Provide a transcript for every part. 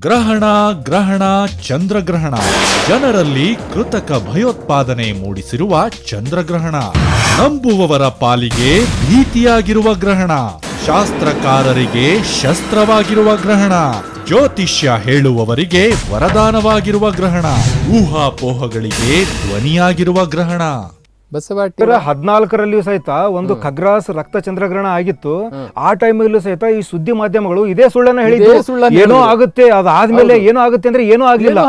ಗ್ರಹಣ ಗ್ರಹಣ, ಚಂದ್ರಗ್ರಹಣ. ಜನರಲ್ಲಿ ಕೃತಕ ಭಯೋತ್ಪಾದನೆ ಮೂಡಿಸಿರುವ ಚಂದ್ರಗ್ರಹಣ. ನಂಬುವವರ ಪಾಲಿಗೆ ಭೀತಿಯಾಗಿರುವ ಗ್ರಹಣ. ಶಾಸ್ತ್ರಕಾರರಿಗೆ ಶಸ್ತ್ರವಾಗಿರುವ ಗ್ರಹಣ. ಜ್ಯೋತಿಷ್ಯ ಹೇಳುವವರಿಗೆ ವರದಾನವಾಗಿರುವ ಗ್ರಹಣ. ಊಹಾಪೋಹಗಳಿಗೆ ಧ್ವನಿಯಾಗಿರುವ ಗ್ರಹಣ. ಇತರ ಹದಿನಾಲ್ಕರಲ್ಲಿಯೂ ಸಹಿತ ಒಂದು ಖಗ್ರಾಸ್ ರಕ್ತ ಚಂದ್ರಗ್ರಹಣ ಆಗಿತ್ತು ಆ ಟೈಮಲ್ಲೂ ಸಹಿತ ಈ ಸುದ್ದಿ ಮಾಧ್ಯಮಗಳು ಇದೇ ಸುಳ್ಳನ್ನ ಹೇಳಿದ್ರು ಏನೋ. ಆಗುತ್ತೆ ಅದಾದ್ಮೇಲೆ ಏನೋ ಆಗುತ್ತೆ ಅಂದ್ರೆ ಏನೂ ಆಗ್ಲಿಲ್ಲ.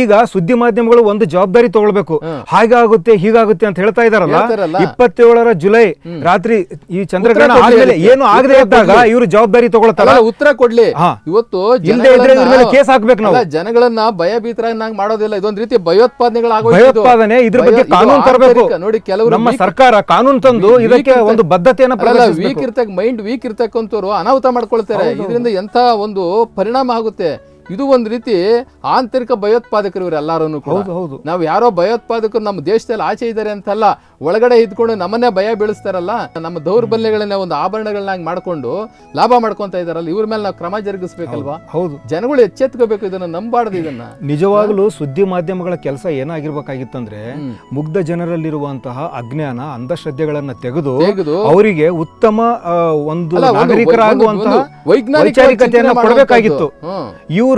ಈಗ ಸುದ್ದಿ ಮಾಧ್ಯಮಗಳು ಒಂದು ಜವಾಬ್ದಾರಿ ತಗೊಳ್ಬೇಕು. ಹಾಗಾಗುತ್ತೆ ಹೀಗಾಗುತ್ತೆ ಅಂತ ಹೇಳ್ತಾ ಇದಾರಲ್ಲ. ಇಪ್ಪತ್ತೇಳರ ಜುಲೈ ರಾತ್ರಿ ಈ ಚಂದ್ರಗ್ರಹಣ ಆದ್ಮೇಲೆ ಏನು ಆಗದೆ ಇದ್ದಾಗ. ಇವರು ಜವಾಬ್ದಾರಿ ತಗೊಳ್ತಾರ? ಉತ್ತರ ಕೊಡ್ಲಿ. ಇವತ್ತು ಇಲ್ದೇ ಇದ್ರೆ ಕೇಸ್ ಹಾಕ್ಬೇಕು ನಾವು. ಜನಗಳನ್ನ ಭಯಭೀತರಾಗಿ ಮಾಡೋದಿಲ್ಲ. ಇದೊಂದು ರೀತಿ ಭಯೋತ್ಪಾದನೆಗಳು ಭಯೋತ್ಪಾದನೆ ಇದ್ರ ಬಗ್ಗೆ ಕಾನೂನು ತರಬೇಕು. ನೋಡಿ ಕೆಲವರು ನಮ್ಮ ಸರ್ಕಾರ ಕಾನೂನು ತಂದು ಇದಕ್ಕೆ ಒಂದು ಬದ್ಧತೆಯನ್ನು ವೀಕ್ ಇರ್ತಕ್ಕ ಮೈಂಡ್ ವೀಕ್ ಇರ್ತಕ್ಕಂಥವ್ರು ಅನಾಹುತ ಮಾಡ್ಕೊಳ್ತಾರೆ. ಇದರಿಂದ ಎಂತ ಒಂದು ಪರಿಣಾಮ ಆಗುತ್ತೆ? ಇದು ಒಂದು ರೀತಿ ಆಂತರಿಕ ಭಯೋತ್ಪಾದಕರು ಇವರೆಲ್ಲರೂ ಕೂಡ. ಹೌದು ಹೌದು. ನಾವು ಯಾರೋ ಭಯೋತ್ಪಾದಕರು ನಮ್ಮ ದೇಶದಲ್ಲಿ ಆಚೆ ಇದ್ದಾರೆ ಅಂತಲ್ಲ ಒಳಗಡೆ ಇದ್ಕೊಂಡು ನಮ್ಮನ್ನೇ ಭಯ ಬೀಳಿಸ್ತಾರಲ್ಲ ನಮ್ಮ ದೌರ್ಬಲ್ಯಗಳನ್ನ ಒಂದು ಆಭರಣಗಳನ್ನಾಗಿ ಮಾಡ್ಕೊಂಡು ಲಾಭ ಮಾಡ್ಕೊಂತ ಇದಾರಲ್ಲ ಇವ್ರ ಮೇಲೆ ನಾವು ಕ್ರಮ ಜರುಗಿಸ್ಬೇಕಲ್ವಾ? ಹೌದು ಜನಗಳು ಎಚ್ಚೆತ್ಕೋಬೇಕು ಇದನ್ನ ನಂಬಾರ್ದು ಇದನ್ನ. ನಿಜವಾಗ್ಲೂ ಸುದ್ದಿ ಮಾಧ್ಯಮಗಳ ಕೆಲಸ ಏನಾಗಿರ್ಬೇಕಾಗಿತ್ತಂದ್ರೆ ಮುಗ್ಧ ಜನರಲ್ಲಿರುವಂತಹ ಅಜ್ಞಾನ ಅಂಧಶ್ರದ್ಧೆಗಳನ್ನ ತೆಗೆದು ಅವರಿಗೆ ಉತ್ತಮ ಒಂದು ನಾಗರಿಕರಾಗುವಂತಹ ವೈಜ್ಞಾನಿಕ ವೈಚಾರಿಕತೆಯನ್ನ ಕೊಡಬೇಕಾಗಿತ್ತು. ಹ್ಮ್.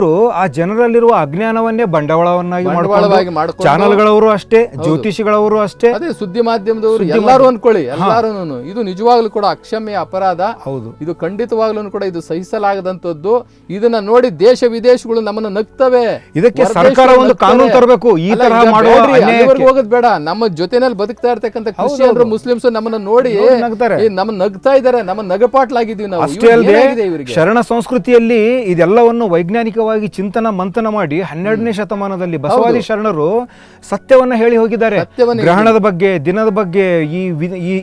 ಇವರು ಆ ಜನರಲ್ಲಿರುವ ಅಜ್ಞಾನವನ್ನೇ ಬಂಡವಾಳವನ್ನಾಗಿ ಬಂಡವಾಳವಾಗಿ ಮಾಡ್ಕೊಂಡು ಚಾನಲ್ಗಳವರು ಅಷ್ಟೇ ಜ್ಯೋತಿಷಿಗಳವರು ಅಷ್ಟೇ. ಅದೇ ಸುದ್ದಿ ಮಾಧ್ಯಮದವರು ಎಲ್ಲರೂ ಅನ್ಕೊಳ್ಳಿ ಎಲ್ಲರೂ ಇದು ನಿಜವಾಗ್ಲೂ ಕೂಡ ಅಕ್ಷಮ್ಯ ಅಪರಾಧ. ಹೌದು. ಇದು ಖಂಡಿತವಾಗ್ಲೂ ಕೂಡ ಇದು ಸಹಿಸಲಾಗದಂತದ್ದು ಇದನ್ನ ನೋಡಿ ದೇಶ ವಿದೇಶಗಳು ನಮ್ಮನ್ನ ನಗ್ತವೆ. ಇದಕ್ಕೆ ಹೊರ ಸರ್ಕಾರ ದೇಶಗಳು ಒಂದು ನಗ್ತವೆ. ಕಾನೂನು ತರಬೇಕು. ಈ ತರ ತರಹ ಈಗ ಮಾಡುವ ಬೇಡ್ರಿ, ಅನ್ಯಾಯಕ್ಕೆ. ಅಲ್ಲಿವರೆಗೂ ಹೋಗೋದ್ ಬೇಡ. ನಮ್ಮ ಜೊತೆನಲ್ಲಿ ಬದುಕ್ತಾ ಇರ್ತಕ್ಕಂತ ಕ್ರಿಶ್ಚಿಯನ್ರು ಮುಸ್ಲಿಮ್ಸ್ ನಮ್ಮನ್ನ ನೋಡಿ ನೋಡಿ ನಗ್ತಾರೆ. ನಮ್ಮ ನಮ್ಮನ್ನ ನಗ್ತಾ ಇದಾರೆ ನಮ್ಮ ನಗಪಾಟ್ಲಾಗಿದ್ದೀವಿ ನಾವು. ಅಷ್ಟೇ ಇವ್ರಿಗೆ ಅಲ್ಲದೆ ಏನಾಗಿದೆ ಇವರಿಗೆ? ಶರಣ ಸಂಸ್ಕೃತಿಯಲ್ಲಿ ಇದೆಲ್ಲವನ್ನು ವೈಜ್ಞಾನಿಕವಾಗಿ ಚಿಂತನ ಮಂಥನ ಮಾಡಿ ಹನ್ನೆರಡನೇ ಶತಮಾನದಲ್ಲಿ ಬಸವಾದಿ ಶರಣರು ಸತ್ಯವನ್ನ ಹೇಳಿ ಹೋಗಿದ್ದಾರೆ. ಸತ್ಯವನ್ನ ಗ್ರಹಣದ ಬಗ್ಗೆ ದಿನದ ಬಗ್ಗೆ ಈ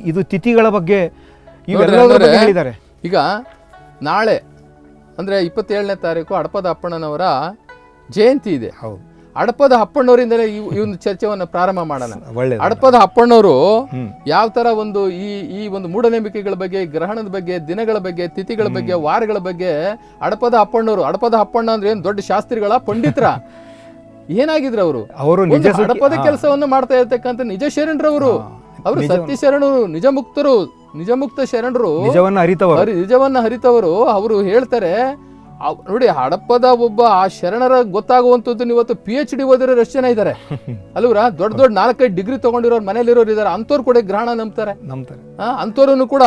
ಇದು ತಿಥಿಗಳ ಬಗ್ಗೆ ಬಗ್ಗೆ ಹೇಳಿದ್ದಾರೆ. ಈಗ ನಾಳೆ ಅಂದ್ರೆ ಇಪ್ಪತ್ತೇಳನೇ ತಾರೀಕು ಅಡಪದ ಅಪ್ಪಣ್ಣನವರ ಜಯಂತಿ ಇದೆ. ಹೌದು. ಹಡಪದ ಅಪ್ಪಣ್ಣವರಿಂದಲೇ ಈ ಒಂದು ಚರ್ಚೆವನ್ನು ಪ್ರಾರಂಭ ಮಾಡೋಣ. ಒಳ್ಳೆ ಅಡಪದ ಅಪ್ಪಣ್ಣವರು ಯಾವ ತರ ಒಂದು ಈ ಈ ಒಂದು ಮೂಢನಂಬಿಕೆಗಳ ಬಗ್ಗೆ ಗ್ರಹಣದ ಬಗ್ಗೆ ದಿನಗಳ ಬಗ್ಗೆ ತಿಥಿಗಳ ಬಗ್ಗೆ ವಾರಗಳ ಬಗ್ಗೆ ಅಡಪದ ಅಪ್ಪಣ್ಣವರು ಅಡಪದ ಅಪ್ಪಣ್ಣ ಅಂದ್ರೆ ಏನ್ ದೊಡ್ಡ ಶಾಸ್ತ್ರಿಗಳ ಪಂಡಿತರ? ಏನಾಗಿದ್ರು ಅವರು? ಅವರು ಅಡಪದ. ಕೆಲಸವನ್ನು ಮಾಡ್ತಾ ಇರ್ತಕ್ಕಂಥ ನಿಜ ಶರಣರವರು. ಅವರು ಸತ್ಯ ಶರಣರು ನಿಜ ಮುಕ್ತರು ನಿಜ ಮುಕ್ತ ಶರಣರು ನಿಜವನ್ನ ಅರಿತವರು ಹರಿ- ನಿಜವನ್ನ ಹರಿತವರು. ಅವರು ಹೇಳ್ತಾರೆ ನೋಡಿ ಹಡಪದ ಒಬ್ಬ ಆ ಶರಣರ ಗೊತ್ತಾಗುವಂಥದ್ದು ಇವತ್ತು ಪಿ ಎಚ್ ಡಿ ಓದಿರೋ ಎಷ್ಟು ಜನ ಇದ್ದಾರೆ? ಅಲ್ವರ ದೊಡ್ಡ ದೊಡ್ಡ ನಾಲ್ಕೈದು ಡಿಗ್ರಿ ತಗೊಂಡಿರೋರು ಮನೇಲಿರೋರು ಇದ್ದಾರೆ. ಅಂಥವ್ರು ಕೂಡ ಗ್ರಹಣ ನಂಬ್ತಾರೆ. ನಂಬ್ತಾರೆ. ಆ, ಅಂಥವ್ರನ್ನು ಕೂಡ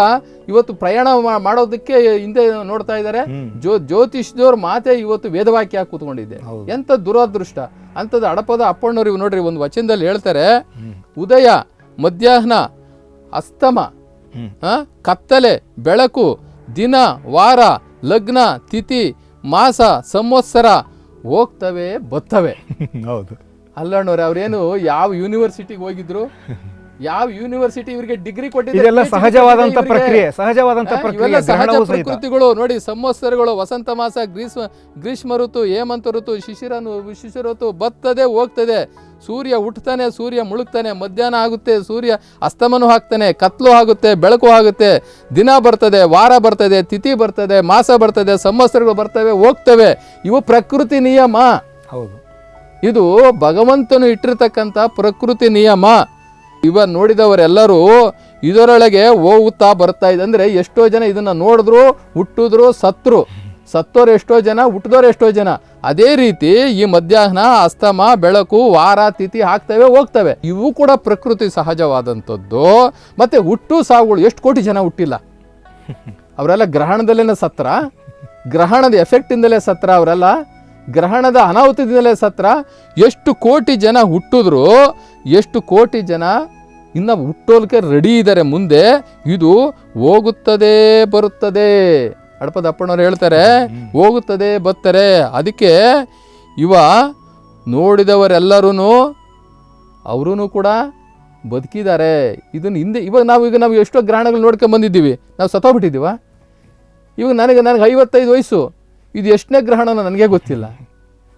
ಇವತ್ತು ಪ್ರಯಾಣ ಮಾಡೋದಕ್ಕೆ ಹಿಂದೆ ನೋಡ್ತಾ ಇದ್ದಾರೆ. ಜ್ಯೋ ಜ್ಯೋತಿಷ್ದವ್ರ ಮಾತೆ ಇವತ್ತು ವೇದವಾಕ್ಯ ಕೂತ್ಕೊಂಡಿದ್ದೆ. ಎಂತ ದುರಾದೃಷ್ಟ. ಅಂಥದ್ದು ಹಡಪದ ಅಪ್ಪಣ್ಣವ್ರು ಇವು ನೋಡ್ರಿ ಒಂದು ವಚನದಲ್ಲಿ ಹೇಳ್ತಾರೆ. ಉದಯ ಮಧ್ಯಾಹ್ನ ಅಸ್ತಮ ಕತ್ತಲೆ ಬೆಳಕು ದಿನ ವಾರ ಲಗ್ನ ತಿಥಿ ಮಾಸ ಸಂವತ್ಸರ ಹೋಗ್ತವೆ ಬತ್ತವೆ ಹೌದು. ಅಲ್ಲಣ್ಣವ್ರೆ ಅವ್ರೇನು ಯಾವ ಯೂನಿವರ್ಸಿಟಿಗೆ ಹೋಗಿದ್ರು? ಯಾವ ಯೂನಿವರ್ಸಿಟಿ ಇವರಿಗೆ ಡಿಗ್ರಿ ಕೊಟ್ಟಿದೆ ಸಹಜವಾದಂತ ಪ್ರಕ್ರಿಯೆ? ಸಹಜವಾದಂತ ಪ್ರಕ್ರಿಯೆ ಸಂಸ್ಕೃತಿಗಳು ಸಹಜ ಪ್ರಕೃತಿಗಳು. ನೋಡಿ ಸಂವತ್ಸರಗಳು ವಸಂತ ಮಾಸ ಗ್ರೀಷ್ಮ ಗ್ರೀಷ್ಮ ಋತು ಹೇಮಂತ ಋತು ಶಿಶಿರ ಶಿಶಿರ ಋತು ಬರ್ತದೆ ಹೋಗ್ತದೆ. ಸೂರ್ಯ ಹುಟ್ಟತಾನೆ ಸೂರ್ಯ ಮುಳುಗ್ತಾನೆ ಮಧ್ಯಾಹ್ನ ಆಗುತ್ತೆ ಸೂರ್ಯ ಅಸ್ತಮನು ಹಾಕ್ತಾನೆ ಕತ್ಲು ಆಗುತ್ತೆ ಬೆಳಕು ಆಗುತ್ತೆ ದಿನ ಬರ್ತದೆ ವಾರ ಬರ್ತದೆ ತಿಥಿ ಬರ್ತದೆ ಮಾಸ ಬರ್ತದೆ ಸಂವತ್ಸರಗಳು ಬರ್ತವೆ ಹೋಗ್ತವೆ. ಇವು ಪ್ರಕೃತಿ ನಿಯಮ. ಹೌದು. ಇದು ಭಗವಂತನು ಇಟ್ಟಿರ್ತಕ್ಕಂಥ ಪ್ರಕೃತಿ ನಿಯಮ. ಇವ ನೋಡಿದವರೆಲ್ಲರೂ ಇದರೊಳಗೆ ಹೋಗುತ್ತಾ ಬರ್ತಾ ಇದೆ. ಅಂದ್ರೆ ಎಷ್ಟೋ ಜನ ಇದನ್ನ ನೋಡಿದ್ರು, ಹುಟ್ಟಿದ್ರು, ಸತ್ರು. ಸತ್ತೋರು ಎಷ್ಟೋ ಜನ ಹುಟ್ಟಿದವ್ರು ಎಷ್ಟೋ ಜನ. ಅದೇ ರೀತಿ ಈ ಮಧ್ಯಾಹ್ನ, ಅಸ್ತಮ, ಬೆಳಕು, ವಾರ, ತಿಥಿ ಹಾಕ್ತವೆ, ಹೋಗ್ತವೆ. ಇವು ಕೂಡ ಪ್ರಕೃತಿ ಸಹಜವಾದಂಥದ್ದು. ಮತ್ತೆ ಹುಟ್ಟು ಸಾವುಗಳು ಎಷ್ಟು ಕೋಟಿ ಜನ ಹುಟ್ಟಿಲ್ಲ? ಅವರೆಲ್ಲ ಗ್ರಹಣದಲ್ಲೇನೆ ಸತ್ರ? ಗ್ರಹಣದ ಎಫೆಕ್ಟಿಂದಲೇ ಸತ್ರ ಅವರೆಲ್ಲ? ಗ್ರಹಣದ ಅನಾಹುತದಿಂದಲೇ ಸತ್ರ? ಎಷ್ಟು ಕೋಟಿ ಜನ ಹುಟ್ಟಿದ್ರು ಎಷ್ಟು ಕೋಟಿ ಜನ ಇನ್ನು ಹುಟ್ಟೋಲ್ಕೆ ರೆಡಿ ಇದ್ದಾರೆ ಮುಂದೆ ಇದು ಹೋಗುತ್ತದೆ ಬರುತ್ತದೆ. ಅಡಪದಪ್ಪಣ್ಣವ್ರು ಹೇಳ್ತಾರೆ ಹೋಗುತ್ತದೆ ಬರ್ತಾರೆ ಅದಕ್ಕೆ ಇವ ನೋಡಿದವರೆಲ್ಲರೂ ಅವರೂ ಕೂಡ ಬದುಕಿದ್ದಾರೆ. ಇದನ್ನು ಹಿಂದೆ ಇವಾಗ ನಾವು ಈಗ ನಾವು ಎಷ್ಟೋ ಗ್ರಹಣಗಳು ನೋಡ್ಕೊಂಡು ಬಂದಿದ್ದೀವಿ. ನಾವು ಸತ್ತೋಗ್ಬಿಟ್ಟಿದ್ದೀವ? ಇವಾಗ ನನಗೆ ನನಗೆ ಐವತ್ತೈದು ವಯಸ್ಸು. ಇದು ಎಷ್ಟನೇ ಗ್ರಹಣನೋ ನನಗೆ ಗೊತ್ತಿಲ್ಲ.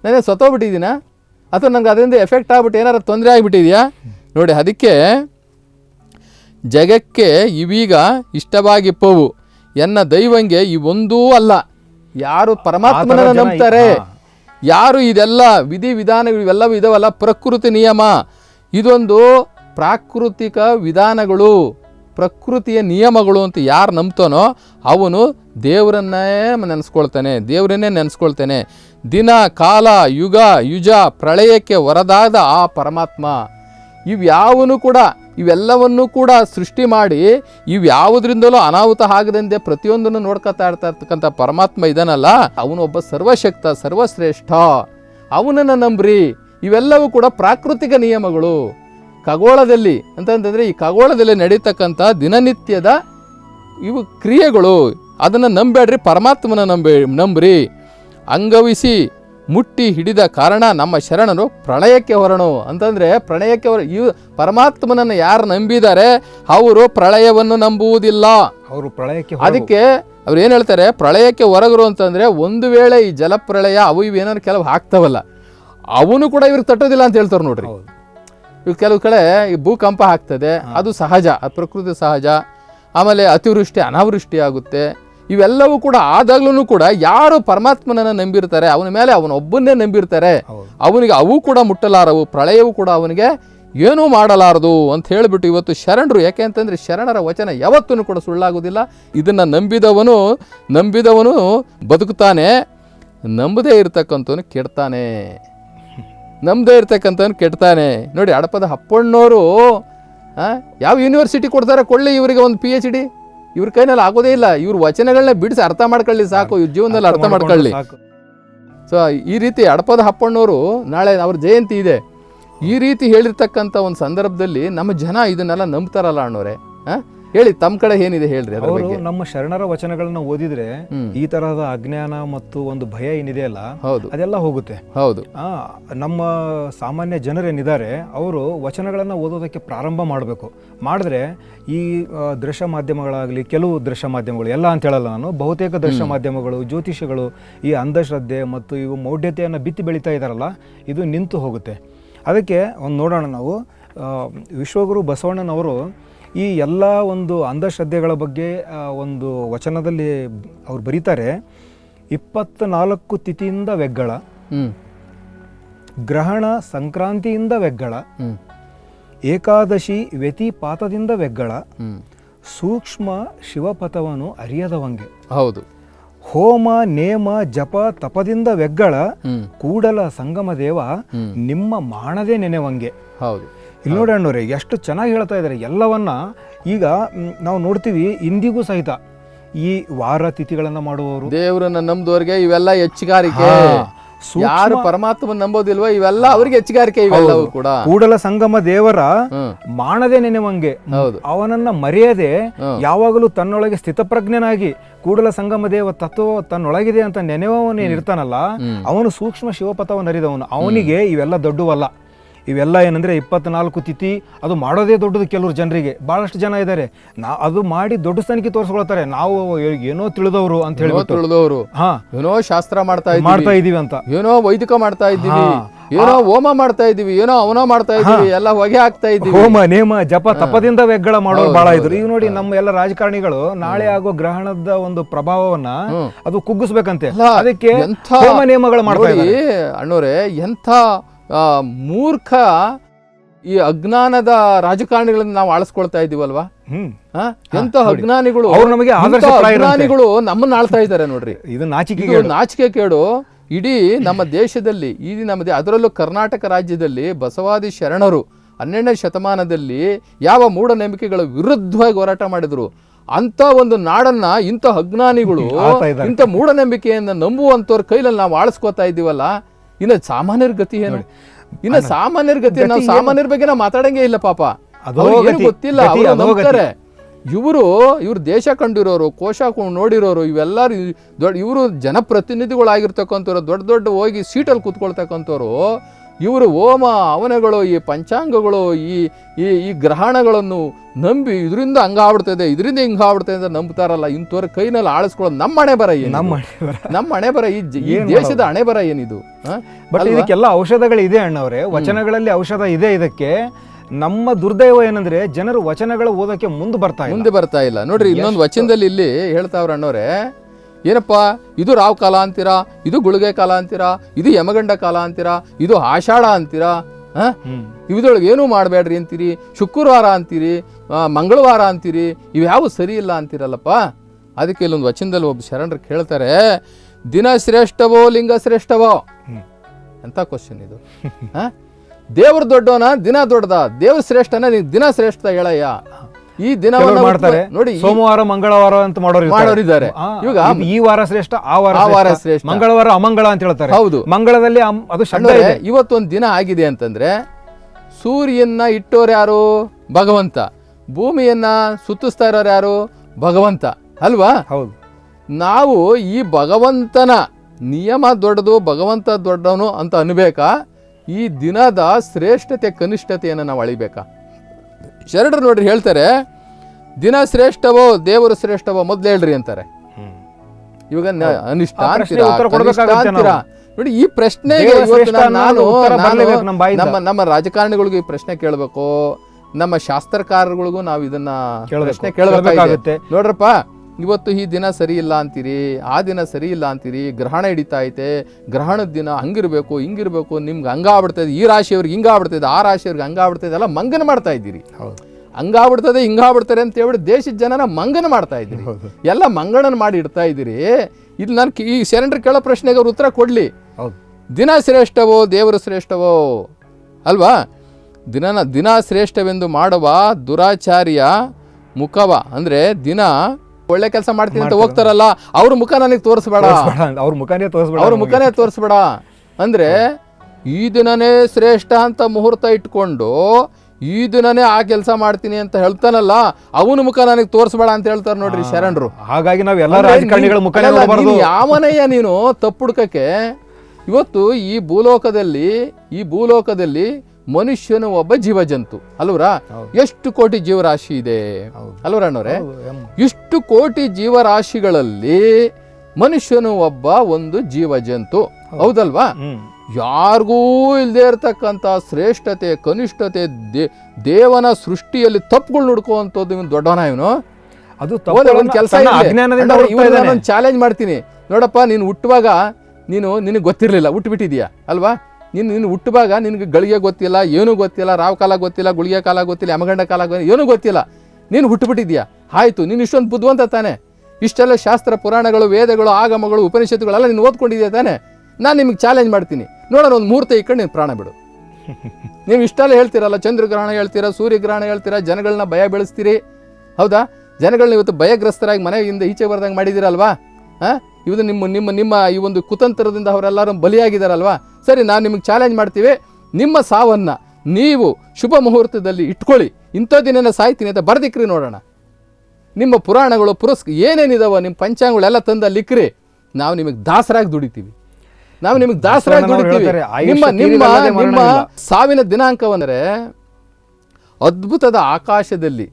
ನಾನೇ ಸತ್ತೋಗ್ಬಿಟ್ಟಿದ್ದೀನ? ಅಥವಾ ನನಗೆ ಅದರಿಂದ ಎಫೆಕ್ಟ್ ಆಗ್ಬಿಟ್ಟು ಏನಾರು ತೊಂದರೆ ಆಗಿಬಿಟ್ಟಿದೆಯಾ? ನೋಡಿ ಅದಕ್ಕೆ ಜಗಕ್ಕೆ ಇವೀಗ ಇಷ್ಟವಾಗಿಪ್ಪವು. ಎನ್ನ ದೈವಂಗೆ ಒಂದೂ ಅಲ್ಲ. ಯಾರು ಪರಮಾತ್ಮನ ನಂಬ್ತಾರೆ? ಯಾರು ಇದೆಲ್ಲ ವಿಧಿ ವಿಧಾನಗಳು ಇವೆಲ್ಲವೂ ಇದಾವಲ್ಲ? ಪ್ರಕೃತಿ ನಿಯಮ. ಇದೊಂದು ಪ್ರಾಕೃತಿಕ ವಿಧಾನಗಳು ಪ್ರಕೃತಿಯ ನಿಯಮಗಳು ಅಂತ ಯಾರು ನಂಬ್ತಾನೋ ಅವನು ದೇವರನ್ನೇ ನೆನೆಸ್ಕೊಳ್ತಾನೆ. ದೇವರನ್ನೇ ನೆನೆಸ್ಕೊಳ್ತಾನೆ. ದಿನ, ಕಾಲ, ಯುಗ, ಯುಜ ಪ್ರಳಯಕ್ಕೆ ಹೊರದಾದ ಆ ಪರಮಾತ್ಮ. ಇವ್ಯಾವನು ಕೂಡ, ಇವೆಲ್ಲವನ್ನೂ ಕೂಡ ಸೃಷ್ಟಿ ಮಾಡಿ, ಇವ್ಯಾವುದರಿಂದಲೂ ಅನಾಹುತ ಆಗದಂತೆ ಪ್ರತಿಯೊಂದನ್ನು ನೋಡ್ಕೊತಾ ಇರ್ತಾ ಇರ್ತಕ್ಕಂಥ ಪರಮಾತ್ಮ ಇದನ್ನಲ್ಲ ಅವನು ಒಬ್ಬ ಸರ್ವಶಕ್ತ, ಸರ್ವಶ್ರೇಷ್ಠ. ಅವನನ್ನು ನಂಬ್ರಿ, ಇವೆಲ್ಲವೂ ಕೂಡ ಪ್ರಾಕೃತಿಕ ನಿಯಮಗಳು. ಖಗೋಳದಲ್ಲಿ, ಅಂತಂತಂದರೆ ಈ ಖಗೋಳದಲ್ಲಿ ನಡೀತಕ್ಕಂಥ ದಿನನಿತ್ಯದ ಇವು ಕ್ರಿಯೆಗಳು. ಅದನ್ನು ನಂಬೇಡ್ರಿ ಪರಮಾತ್ಮನ ನಂಬಿ, ನಂಬ್ರಿ. ಅಂಗವಿಸಿ ಮುಟ್ಟಿ ಹಿಡಿದ ಕಾರಣ ನಮ್ಮ ಶರಣರು ಪ್ರಳಯಕ್ಕೆ ಹೊರಣು ಅಂತಂದರೆ ಪ್ರಳಯಕ್ಕೆ ಹೊರ ಇವ್ ಪರಮಾತ್ಮನನ್ನು ಯಾರು ನಂಬಿದ್ದಾರೆ ಅವರು ಪ್ರಳಯವನ್ನು ನಂಬುವುದಿಲ್ಲ. ಅವರು ಪ್ರಳಯಕ್ಕೆ ಅದಕ್ಕೆ ಅವ್ರು ಏನು ಹೇಳ್ತಾರೆ? ಪ್ರಳಯಕ್ಕೆ ಹೊರಗರು ಅಂತಂದರೆ ಒಂದು ವೇಳೆ ಈ ಜಲಪ್ರಳಯ ಅವು ಇವು ಏನಾದ್ರು ಕೆಲವು ಹಾಕ್ತಾವಲ್ಲ ಅವನು ಕೂಡ ಇವ್ರಿಗೆ ತಟ್ಟೋದಿಲ್ಲ ಅಂತ ಹೇಳ್ತಾರೆ ನೋಡ್ರಿ. ಇವು ಕೆಲವು ಕಡೆ ಈ ಭೂಕಂಪ ಆಗ್ತದೆ ಅದು ಸಹಜ ಅದು ಪ್ರಕೃತಿ ಸಹಜ ಆಮೇಲೆ ಅತಿವೃಷ್ಟಿ ಅನಾವೃಷ್ಟಿ ಆಗುತ್ತೆ. ಇವೆಲ್ಲವೂ ಕೂಡ ಆದಾಗ್ಲೂ ಕೂಡ ಯಾರು ಪರಮಾತ್ಮನನ್ನ ನಂಬಿರ್ತಾರೆ ಅವನ ಮೇಲೆ ಅವನೊಬ್ಬನ್ನೇ ನಂಬಿರ್ತಾರೆ. ಅವನಿಗೆ ಅವು ಕೂಡ ಮುಟ್ಟಲಾರವು ಪ್ರಳಯವು ಕೂಡ ಅವನಿಗೆ ಏನೂ ಮಾಡಲಾರದು ಅಂತ ಹೇಳಿಬಿಟ್ಟು ಇವತ್ತು ಶರಣರು ಯಾಕೆ ಅಂತಂದರೆ ಶರಣರ ವಚನ ಯಾವತ್ತೂ ಕೂಡ ಸುಳ್ಳಾಗೋದಿಲ್ಲ. ಇದನ್ನು ನಂಬಿದವನು ನಂಬಿದವನು ಬದುಕುತ್ತಾನೆ ನಂಬದೇ ಇರ್ತಕ್ಕಂಥವನು ಕೆಡ್ತಾನೆ. ನಂಬದೇ ಇರ್ತಕ್ಕಂಥವ್ನು ಕೆಡ್ತಾನೆ. ನೋಡಿ ಹಡಪದ ಅಪ್ಪಣ್ಣವರು ಆ, ಯಾವ ಯೂನಿವರ್ಸಿಟಿ ಕೊಡ್ತಾರೆ ಕೊಳ್ಳಿ ಇವರಿಗೆ ಒಂದು ಪಿ ಎಚ್ ಡಿ ಇವ್ರ ಕೈನಲ್ಲಿ ಆಗೋದೇ ಇಲ್ಲ ಇವ್ರ ವಚನಗಳನ್ನ ಬಿಡಿಸಿ ಅರ್ಥ ಮಾಡ್ಕೊಳ್ಳಿ ಸಾಕು ಇವ್ರ ಜೀವನದಲ್ಲಿ ಅರ್ಥ ಮಾಡ್ಕೊಳ್ಳಿ. ಸೊ ಈ ರೀತಿ ಅಡಪದ ಹಪ್ಪಣ್ಣವರು ನಾಳೆ ಅವ್ರ ಜಯಂತಿ ಇದೆ ಈ ರೀತಿ ಹೇಳಿರ್ತಕ್ಕಂಥ ಒಂದು ಸಂದರ್ಭದಲ್ಲಿ ನಮ್ಮ ಜನ ಇದನ್ನೆಲ್ಲ ನಂಬ್ತಾರಲ್ಲ ಅಣ್ಣವ್ರೆ ಆ? ಹೇಳಿ ತಮ್ಮ ಕಡೆ ಏನಿದೆ ಹೇಳ್ರಿ ಅದ್ರ ಅವರು ಬಗ್ಗೆ? ನಮ್ಮ ಶರಣರ ವಚನಗಳನ್ನ ಓದಿದ್ರೆ ಈ ತರಹದ ಅಜ್ಞಾನ ಮತ್ತು ಒಂದು ಭಯ ಏನಿದೆ ಅಲ್ಲ ಹೌದು. ಅದೆಲ್ಲ ಹೋಗುತ್ತೆ. ಹೌದು. ಆ, ನಮ್ಮ ಸಾಮಾನ್ಯ ಜನರೇನಿದ್ದಾರೆ ಅವರು ವಚನಗಳನ್ನು ಓದೋದಕ್ಕೆ ಪ್ರಾರಂಭ ಮಾಡಬೇಕು. ಮಾಡಿದ್ರೆ ಈ ಆ, ದೃಶ್ಯ ಮಾಧ್ಯಮಗಳಾಗಲಿ ಕೆಲವು ದೃಶ್ಯ ಮಾಧ್ಯಮಗಳು ಎಲ್ಲ ಅಂತ ಹೇಳಲ್ಲ ನಾನು ಬಹುತೇಕ ದೃಶ್ಯ ಮಾಧ್ಯಮಗಳು ಜ್ಯೋತಿಷಗಳು ಈ ಅಂಧಶ್ರದ್ಧೆ ಮತ್ತು ಇವು ಮೌಢ್ಯತೆಯನ್ನು ಬಿತ್ತಿ ಬೆಳೀತಾ ಇದ್ದಾರಲ್ಲ ಇದು ನಿಂತು ಹೋಗುತ್ತೆ. ಅದಕ್ಕೆ ಒಂದು ನೋಡೋಣ ನಾವು ಆ, ವಿಶ್ವಗುರು ಬಸವಣ್ಣನವರು ಈ ಎಲ್ಲ ಒಂದು ಅಂಧಶ್ರದ್ಧೆಗಳ ಬಗ್ಗೆ ಒಂದು ವಚನದಲ್ಲಿ ಅವ್ರು ಬರೀತಾರೆ ಇಪ್ಪತ್ತ ನಾಲ್ಕು ತಿಥಿಯಿಂದ ವೆಗ್ಗಳ ಗ್ರಹಣ ಸಂಕ್ರಾಂತಿಯಿಂದ ವೆಗ್ಗಳ ಏಕಾದಶಿ ವ್ಯತಿಪಾತದಿಂದ ವೆಗ್ಗಳ ಸೂಕ್ಷ್ಮ ಶಿವಪಥವನ್ನು ಅರಿಯದವಂಗೆ. ಹೌದು. ಹೋಮ ನೇಮ ಜಪ ತಪದಿಂದ ವೆಗ್ಗಳ ಕೂಡಲ ಸಂಗಮ ದೇವ ನಿಮ್ಮ ಮಾಣದೇ ನೆನೆವಂಗೆ. ಹೌದು. ಇಲ್ಲಿ ನೋಡಿ ಅಣ್ಣವ್ರೆ ಎಷ್ಟು ಚೆನ್ನಾಗಿ ಹೇಳ್ತಾ ಇದ್ದಾರೆ. ಎಲ್ಲವನ್ನ ಈಗ ನಾವು ನೋಡ್ತೀವಿ ಇಂದಿಗೂ ಸಹಿತ. ಈ ವಾರ ತಿಥಿಗಳನ್ನ ಮಾಡುವವರು. ದೇವರನ್ನ ನಂಬುವವರಿಗೆ ಇವೆಲ್ಲ ಹೆಚ್ಚುಗಾರಿಕೆ ಯಾರು ಪರಮಾತ್ಮ ನಂಬೋದಿಲ್ವೋ ಇವೆಲ್ಲ ಅವ್ರಿಗೆ ಹೆಚ್ಚುಗಾರಿಕೆ ಇವೆಲ್ಲವೂ ಕೂಡ. ಕೂಡಲ ಸಂಗಮ ದೇವರ ಮಾಡದೆ ನೆನೆವಂಗೆ. ಹೌದು. ಅವನನ್ನ ಮರೆಯದೆ. ಯಾವಾಗಲೂ ತನ್ನೊಳಗೆ ಸ್ಥಿತಪ್ರಜ್ಞನಾಗಿ ಕೂಡಲ ಸಂಗಮ ದೇವ ತತ್ವ ತನ್ನೊಳಗಿದೆ ಅಂತ ನೆನೆವನೇನಿರ್ತಾನಲ್ಲ ಅವನು ಸೂಕ್ಷ್ಮ ಶಿವಪಥವನ್ನು ಅರಿದವನು ಅವನಿಗೆ ಇವೆಲ್ಲ ದೊಡ್ಡವಲ್ಲ. ಇವೆಲ್ಲ ಏನಂದರೆ ಇಪ್ಪತ್ನಾಲ್ಕು ತಿಥಿ ಅದು ಮಾಡೋದೇ ದೊಡ್ಡದು ಕೆಲವರು ಜನರಿಗೆ. ಭಾಳಷ್ಟು ಜನ ಇದ್ದಾರೆ ನಾ ಅದು ಮಾಡಿ ದೊಡ್ಡ ಸ್ಥಾನಕ್ಕೆ ತೋರಿಸ್ಕೊಳ್ತಾರೆ. ನಾವು ಏನೋ ತಿಳಿದವರು ಅಂತ ಹೇಳಿ ತಿಳಿದವರು. ಹಾ. ಏನೋ ಶಾಸ್ತ್ರ ಮಾಡ್ತಾ ಮಾಡ್ತಾ ಇದ್ದೀವಿ ಇದೀವಿ ಅಂತ. ಏನೋ ವೈದಿಕ ಮಾಡ್ತಾ ಇದ್ದೀವಿ. ಏನೋ ಹೋಮ ಮಾಡ್ತಾ ಇದ್ದೀವಿ. ಏನೋ ಅವನ ಮಾಡ್ತಾ ಇದ್ದೀವಿ. ಎಲ್ಲ ಹೊಗೆ ಆಗ್ತಾ ಇದ್ದೀವಿ. ಹೋಮ ನೇಮ ಜಪ ತಪದಿಂದ ವೆಗ್ಗಳ ಮಾಡೋರು ಬಹಳ. ಇದ್ರು. ಈಗ ನೋಡಿ ನಮ್ಮ ಎಲ್ಲ ರಾಜಕಾರಣಿಗಳು ನಾಳೆ ಆಗೋ ಗ್ರಹಣದ ಒಂದು ಪ್ರಭಾವವನ್ನ ಅದು ಕುಗ್ಗಿಸ್ಬೇಕಂತೆ. ಅದಕ್ಕೆ ಹೋಮ ನೇಮಗಳು ಮಾಡ್ತಾ ಅಣ್ಣೋರೆ ಎಂಥ ಮೂರ್ಖ ಈ ಅಜ್ಞಾನದ ರಾಜಕಾರಣಿಗಳನ್ನ ನಾವು ಆಳಿಸ್ಕೊಳ್ತಾ ಇದೀವಲ್ವಾ ಹ್ಮ್. ಹಾ? ಎಂತ ಅಜ್ಞಾನಿಗಳು? ನಮಗೆ. ಅಜ್ಞಾನಿಗಳು ನಮ್ಮನ್ನ ಆಳ್ತಾ ಇದ್ದಾರೆ ನೋಡ್ರಿ. ಇದು ನಾಚಿಕೆ ನಾಚಿಕೆ ಕೇಡು. ಇಡೀ ನಮ್ಮ ದೇಶದಲ್ಲಿ ಇಡೀ ನಮ್ಮದೇ ಅದರಲ್ಲೂ ಕರ್ನಾಟಕ ರಾಜ್ಯದಲ್ಲಿ ಬಸವಾದಿ ಶರಣರು ಹನ್ನೆರಡನೇ ಶತಮಾನದಲ್ಲಿ ಯಾವ ಮೂಢನಂಬಿಕೆಗಳ ವಿರುದ್ಧವಾಗಿ ಹೋರಾಟ ಮಾಡಿದ್ರು. ಅಂತ ಒಂದು ನಾಡನ್ನ ಇಂಥ ಅಜ್ಞಾನಿಗಳು ಇಂಥ ಮೂಢನಂಬಿಕೆಯನ್ನ ನಂಬುವಂತವ್ರ ಕೈಲಲ್ಲಿ ನಾವು ಆಳಿಸ್ಕೋತಾ ಇದೀವಲ್ಲ ಇನ್ನು ಸಾಮಾನ್ಯರ ಗತಿ ಏನು? ಇನ್ನ ಸಾಮಾನ್ಯರ ಗತಿ ನಾವು ಸಾಮಾನ್ಯರ ಬಗ್ಗೆ ನಾವು ಮಾತಾಡಂಗೆ ಇಲ್ಲ ಪಾಪ. ಗೊತ್ತಿಲ್ಲ ಇವರು ಇವ್ರ ದೇಶ ಕಂಡಿರೋರು ಕೋಶ ನೋಡಿರೋರು ಇವೆಲ್ಲರೂ ದೊಡ್ಡ ಇವರು ಜನಪ್ರತಿನಿಧಿಗಳಾಗಿರ್ತಕ್ಕಂಥವ್ರು ದೊಡ್ಡ ದೊಡ್ಡ ಹೋಗಿ ಸೀಟಲ್ಲಿ ಕೂತ್ಕೊಳ್ತಕ್ಕಂಥವ್ರು ಇವರು ಹೋಮ ಅವನಗಳು ಈ ಪಂಚಾಂಗಗಳು ಈ ಈ ಈ ಗ್ರಹಣಗಳನ್ನು ನಂಬಿ ಇದರಿಂದ ಹಂಗಾಗ್ಬಿಡ್ತದೆ ಇದರಿಂದ ಹಿಂಗಾಗ್ಬಿಡ್ತದೆ ಅಂತ ನಂಬ್ತಾರಲ್ಲ ಇಂಥವ್ರ ಕೈನಲ್ಲಿ ಆಳಿಸ್ಕೊಳ್ಳೋದು ನಮ್ಮ ಹಣೆ ಬರ ಏನು ನಮ್ಮ ನಮ್ಮ ಹಣೆ ಬರ ಈ ದೇಶದ ಹಣೆ ಬರ ಏನಿದು ಬಟ್? ಇದಕ್ಕೆಲ್ಲ ಔಷಧಗಳಿದೆ ಅಣ್ಣವ್ರೆ. ವಚನಗಳಲ್ಲಿ ಔಷಧ ಇದೆ ಇದಕ್ಕೆ. ನಮ್ಮ ದುರ್ದೈವ ಏನಂದ್ರೆ ಜನರು ವಚನಗಳ ಓದಕ್ಕೆ ಮುಂದೆ ಬರ್ತಾ ಮುಂದೆ ಬರ್ತಾ ಇಲ್ಲ. ನೋಡ್ರಿ ಇನ್ನೊಂದು ವಚನದಲ್ಲಿ ಇಲ್ಲಿ ಹೇಳ್ತಾವ್ರ ಅಣ್ಣವ್ರೆ ಏನಪ್ಪ? ಇದು ರಾವ್ ಕಾಲ ಅಂತೀರಾ? ಇದು ಗುಳಿಗೆ ಕಾಲ ಅಂತೀರಾ? ಇದು ಯಮಗಂಡ ಕಾಲ ಅಂತೀರಾ? ಇದು ಆಷಾಢ ಅಂತೀರಾ? ಹಾಂ? ಹ್ಮ್. ಇವುದೊಳಗೆ ಏನೂ ಮಾಡಬೇಡ್ರಿ ಅಂತೀರಿ? ಶುಕ್ರವಾರ ಅಂತೀರಿ? ಮಂಗಳವಾರ ಅಂತೀರಿ? ಇವ್ಯಾವು ಸರಿ ಇಲ್ಲ ಅಂತೀರಲ್ಲಪ್ಪ? ಅದಕ್ಕೆ ಇಲ್ಲೊಂದು ವಚನದಲ್ಲಿ ಒಬ್ಬ ಶರಣರು ಕೇಳ್ತಾರೆ ದಿನ ಶ್ರೇಷ್ಠವೋ ಲಿಂಗ ಶ್ರೇಷ್ಠವೋ? ಅಂತ ಕ್ವಶನ್ ಇದು? ಹಾಂ? ದೇವ್ರ ದೊಡ್ಡೋನ ದಿನ ದೊಡ್ಡದ ದೇವ್ರ ಶ್ರೇಷ್ಠನ ನೀನು ದಿನ ಶ್ರೇಷ್ಠ ಹೇಳಯ್ಯ? ಈ ದಿನ ಮಾಡ್ತಾರೆ. ನೋಡಿ ಸೋಮವಾರ ಮಂಗಳವಾರ ಅಂತ ಮಾಡೋರು. ಮಾಡೋರಿದ್ದಾರೆ. ಇವಾಗ ಈ ವಾರ ಶ್ರೇಷ್ಠ ಆ ವಾರ ಆ ವಾರ ಶ್ರೇಷ್ಠ. ಮಂಗಳವಾರ ಅಮಂಗಳ ಅಂತ ಹೇಳ್ತಾರೆ. ಹೌದು. ಮಂಗಳದಲ್ಲಿ ಅದು ಶಬ್ದ ಇದೆ. ಇವತ್ತೊಂದು ದಿನ ಆಗಿದೆ ಅಂತಂದ್ರೆ ಸೂರ್ಯನ ಇಟ್ಟೋರು ಯಾರು? ಭಗವಂತ. ಭೂಮಿಯನ್ನ ಸುತ್ತಿಸ್ತಾ ಇರೋರು ಯಾರು? ಭಗವಂತ. ಅಲ್ವಾ? ಹೌದು. ನಾವು ಈ ಭಗವಂತನ ನಿಯಮ ದೊಡ್ಡದು ಭಗವಂತ ದೊಡ್ಡವನು ಅಂತ ಅನ್ಬೇಕಾ? ಈ ದಿನದ ಶ್ರೇಷ್ಠತೆ ಕನಿಷ್ಠತೆಯನ್ನು ನಾವು ಅಳಿಬೇಕಾ? ಶರಣರು ನೋಡ್ರಿ ಹೇಳ್ತಾರೆ ದಿನ ಶ್ರೇಷ್ಠವೋ ದೇವರು ಶ್ರೇಷ್ಠವೋ ಮೊದ್ಲು ಹೇಳ್ರಿ ಅಂತಾರೆ. ಇವಾಗ ಅನಿಷ್ಟ ಅಂತೀರಾ ನೋಡಿ ಈ ಪ್ರಶ್ನೆಗೆ ಶ್ರೇಷ್ಠ ನಾನು ನಮ್ಮ. ನಮ್ಮ ರಾಜಕಾರಣಿಗಳಿಗೂ ಈ ಪ್ರಶ್ನೆ ಕೇಳಬೇಕು ನಮ್ಮ ಶಾಸ್ತ್ರಕಾರಗಳಿಗೂ ನಾವು ಇದನ್ನ. ಪ್ರಶ್ನೆ ಕೇಳ್ಬೇಕಾಗುತ್ತೆ. ನೋಡ್ರಪ್ಪ ಇವತ್ತು ಈ ದಿನ ಸರಿ ಇಲ್ಲ ಅಂತೀರಿ ಆ ದಿನ ಸರಿ ಇಲ್ಲ ಅಂತೀರಿ ಗ್ರಹಣ ಹಿಡಿತಾ ಐತೆ ಗ್ರಹಣದ ದಿನ ಹಂಗಿರಬೇಕು ಹಿಂಗಿರಬೇಕು ನಿಮ್ಗೆ ಹಂಗಾಗ್ಬಿಡ್ತದೆ ಈ ರಾಶಿಯವ್ರಿಗೆ ಹಿಂಗಾಗ್ಬಿಡ್ತದೆ ಆ ರಾಶಿಯವ್ರಿಗೆ ಹಂಗಾಗ್ಬಿಡ್ತದೆ ಎಲ್ಲ ಮಂಗನ ಮಾಡ್ತಾ ಇದ್ದೀರಿ. ಹಂಗಾಗ್ಬಿಡ್ತದೆ ಹಿಂಗಾಗ್ಬಿಡ್ತಾರೆ ಅಂತ ಹೇಳ್ಬಿಟ್ಟು ದೇಶದ ಜನನ ಮಂಗನ ಮಾಡ್ತಾ ಇದ್ದೀರಿ. ಎಲ್ಲ ಮಂಗನನ ಮಾಡಿ ಇಡ್ತಾ ಇದ್ದೀರಿ. ಇದು ನಾನು ಈ ಶರಣರು ಕೇಳೋ ಪ್ರಶ್ನೆಗೆ ಅವ್ರು ಉತ್ತರ ಕೊಡಲಿ. ದಿನ ಶ್ರೇಷ್ಠವೋ ದೇವರು ಶ್ರೇಷ್ಠವೋ? ಅಲ್ವಾ? ದಿನನ ದಿನ ಶ್ರೇಷ್ಠವೆಂದು ಮಾಡುವ ದುರಾಚಾರ್ಯ ಮುಖವ ಅಂದರೆ ದಿನ ಒಳ್ಳೆ ಕೆಲಸ ಮಾಡ್ತೀನಿ ಅಂತ ಹೋಗ್ತಾರಲ್ಲ ಅವ್ರ ಮುಖ ನನಗೆ ತೋರಿಸ್ಬೇಡ. ಅವ್ರ ಮುಖನೇ ತೋರಿಸ್ಬೇಡ ಅವ್ರ. ಮುಖನೇ ತೋರಿಸ್ಬೇಡ. ಅಂದ್ರೆ ಈ ದಿನನೇ ಶ್ರೇಷ್ಠ ಅಂತ ಮುಹೂರ್ತ ಇಟ್ಕೊಂಡು ಈ ದಿನನೇ ಆ ಕೆಲಸ ಮಾಡ್ತೀನಿ ಅಂತ ಹೇಳ್ತಾನಲ್ಲ ಅವನ ಮುಖ ನನಗೆ ತೋರಿಸ್ಬೇಡ ಅಂತ ಹೇಳ್ತಾರೆ ನೋಡ್ರಿ ಶರಣರು. ಹಾಗಾಗಿ ನಾವು ಎಲ್ಲ ರಾಜಕಾರಣಿಗಳ ಯಾವನಯ್ಯ ನೀನು ತಪ್ಪುಡ್ಕಕ್ಕೆ ಇವತ್ತು ಈ ಭೂಲೋಕದಲ್ಲಿ ಈ ಭೂಲೋಕದಲ್ಲಿ ಮನುಷ್ಯನು ಒಬ್ಬ ಜೀವಜಂತು. ಜಂತು ಹೌದು. ಎಷ್ಟು ಕೋಟಿ ಜೀವರಾಶಿ ಇದೆ. ಅಲ್ವರ ಎಂ. ಇಷ್ಟು ಕೋಟಿ ಜೀವರಾಶಿಗಳಲ್ಲಿ ಮನುಷ್ಯನು ಒಬ್ಬ ಒಂದು ಜೀವಜಂತು. ಹೌದಲ್ವಾ? ಯಾರಿಗೂ ಇಲ್ಲದೆ ಇರತಕ್ಕಂಥ ಶ್ರೇಷ್ಠತೆ ಕನಿಷ್ಠತೆ ದೇವನ ಸೃಷ್ಟಿಯಲ್ಲಿ ತಪ್ಪುಗಳು ನುಡ್ಕೋವಂಥದ್ದು ಇವನು ದೊಡ್ಡವನ ಇವನು. ಅದು ಒಂದು ಕೆಲಸ ಇದ್ದಾನೆ. ಚಾಲೆಂಜ್ ಮಾಡ್ತೀನಿ. ನೋಡಪ್ಪ ನೀನು ಹುಟ್ಟುವಾಗ ನೀನು ನಿನಗೆ ಗೊತ್ತಿರಲಿಲ್ಲ ಹುಟ್ಟುಬಿಟ್ಟಿದ್ಯಾ ಅಲ್ವಾ? ನೀನು ನಿನ್ನ ಹುಟ್ಟುವಾಗ ನಿನಗೆ ಗಳಿಗೆ ಗೊತ್ತಿಲ್ಲ ಏನೂ ಗೊತ್ತಿಲ್ಲ ರಾವ್ ಕಾಲ ಗೊತ್ತಿಲ್ಲ ಗುಳಿಗೆ ಕಾಲ ಗೊತ್ತಿಲ್ಲ ಯಮಗಂಡ ಕಾಲ ಗೊತ್ತಿಲ್ಲ ಏನೂ ಗೊತ್ತಿಲ್ಲ. ನೀನು ಹುಟ್ಟುಬಿಟ್ಟಿದ್ಯಾ ಆಯಿತು ನೀನು ಇಷ್ಟೊಂದು ಬುದ್ಧಿವಂತ ತಾನೆ. ಇಷ್ಟೆಲ್ಲ ಶಾಸ್ತ್ರ ಪುರಾಣಗಳು ವೇದಗಳು ಆಗಮಗಳು ಉಪನಿಷತ್ತುಗಳೆಲ್ಲ ನೀನು ಓದ್ಕೊಂಡಿದ್ಯಾ ತಾನೆ? ನಾನು ನಿಮಗೆ ಚಾಲೆಂಜ್ ಮಾಡ್ತೀನಿ. ನೋಡೋಣ ಒಂದು ಮೂರ್ತಿ ಇಕ್ಕಂಡು ನೀನು ಪ್ರಾಣ ಬಿಡು. ನೀವು ಇಷ್ಟೆಲ್ಲ ಹೇಳ್ತೀರಲ್ಲ ಚಂದ್ರಗ್ರಹಣ ಹೇಳ್ತೀರಾ ಸೂರ್ಯಗ್ರಹಣ ಹೇಳ್ತೀರಾ ಜನಗಳನ್ನ ಭಯ ಬೆಳೆಸ್ತೀರಿ. ಹೌದಾ? ಜನಗಳನ್ನ ಇವತ್ತು ಭಯಗ್ರಸ್ತರಾಗಿ ಮನೆಯಿಂದ ಈಚೆ ಬರ್ದಂಗೆ ಮಾಡಿದ್ದೀರಲ್ವಾ? ಹಾಂ? ಇವತ್ತು ನಿಮ್ಮ ನಿಮ್ಮ ನಿಮ್ಮ ಈ ಒಂದು ಕುತಂತ್ರದಿಂದ ಅವರೆಲ್ಲರೂ ಬಲಿಯಾಗಿದ್ದಾರಲ್ವಾ ಸರಿ ನಾನು ನಿಮಗೆ ಚಾಲೆಂಜ್ ಮಾಡ್ತೀವಿ. ನಿಮ್ಮ ಸಾವನ್ನು ನೀವು ಶುಭ ಮುಹೂರ್ತದಲ್ಲಿ ಇಟ್ಕೊಳ್ಳಿ. ಇಂಥ ದಿನ ಸಾಯ್ತೀನಿ ಅಂತ ಬರ್ದಿಕ್ರಿ ನೋಡೋಣ. ನಿಮ್ಮ ಪುರಾಣಗಳು ಪುರಸ್ಕ ಏನೇನಿದಾವ ನಿಮ್ಮ ಪಂಚಾಂಗಗಳೆಲ್ಲ ತಂದ ಲಿಕ್ರಿ ನಾವು ನಿಮಗೆ ದಾಸರಾಗಿ ದುಡಿತೀವಿ. ನಾವು ನಿಮಗೆ ದಾಸರಾಗಿ ದುಡಿತೀವಿ. ನಿಮ್ಮ ನಿಮ್ಮ ನಿಮ್ಮ ಸಾವಿನ ದಿನಾಂಕವಂದ್ರೆ ಅದ್ಭುತದ ಆಕಾಶದಲ್ಲಿ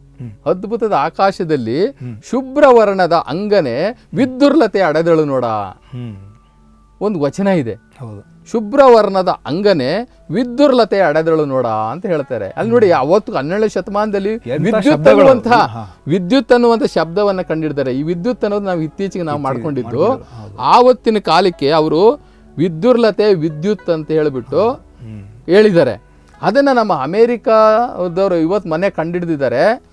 ಅದ್ಭುತದ ಆಕಾಶದಲ್ಲಿ ಶುಭ್ರವರ್ಣದ ಅಂಗನೆ ವಿದ್ಯುರ್ಲತೆ ಅಡೆದಳು ನೋಡ. ಒಂದು ವಚನ ಇದೆ. ಹೌದು. ಶುಭ್ರವರ್ಣದ ಅಂಗನೆ ವಿದ್ಯುರ್ಲತೆ ಅಡೆದಳು ನೋಡ ಅಂತ ಹೇಳ್ತಾರೆ. ಅಲ್ಲಿ ನೋಡಿ ಅವತ್ತು ಹನ್ನೆರಡನೇ ಶತಮಾನದಲ್ಲಿ ವಿದ್ಯುತ್. ಅನ್ನುವಂತಹ ವಿದ್ಯುತ್ ಅನ್ನುವಂಥ ಶಬ್ದವನ್ನ ಕಂಡಿಡ್ತಾರೆ ಈ ವಿದ್ಯುತ್ ಅನ್ನೋದು ನಾವು ಇತ್ತೀಚೆಗೆ ನಾವು ಮಾಡ್ಕೊಂಡಿದ್ದು ಆವತ್ತಿನ ಕಾಲಕ್ಕೆ ಅವರು ವಿದ್ಯುರ್ಲತೆ ವಿದ್ಯುತ್ ಅಂತ ಹೇಳಿಬಿಟ್ಟು ಹೇಳಿದ್ದಾರೆ. ಅದನ್ನು ನಮ್ಮ ಅಮೇರಿಕಾದವರು ಇವತ್ತು ಮನೆ ಕಂಡಿಡ್ದಿದ್ದಾರೆ.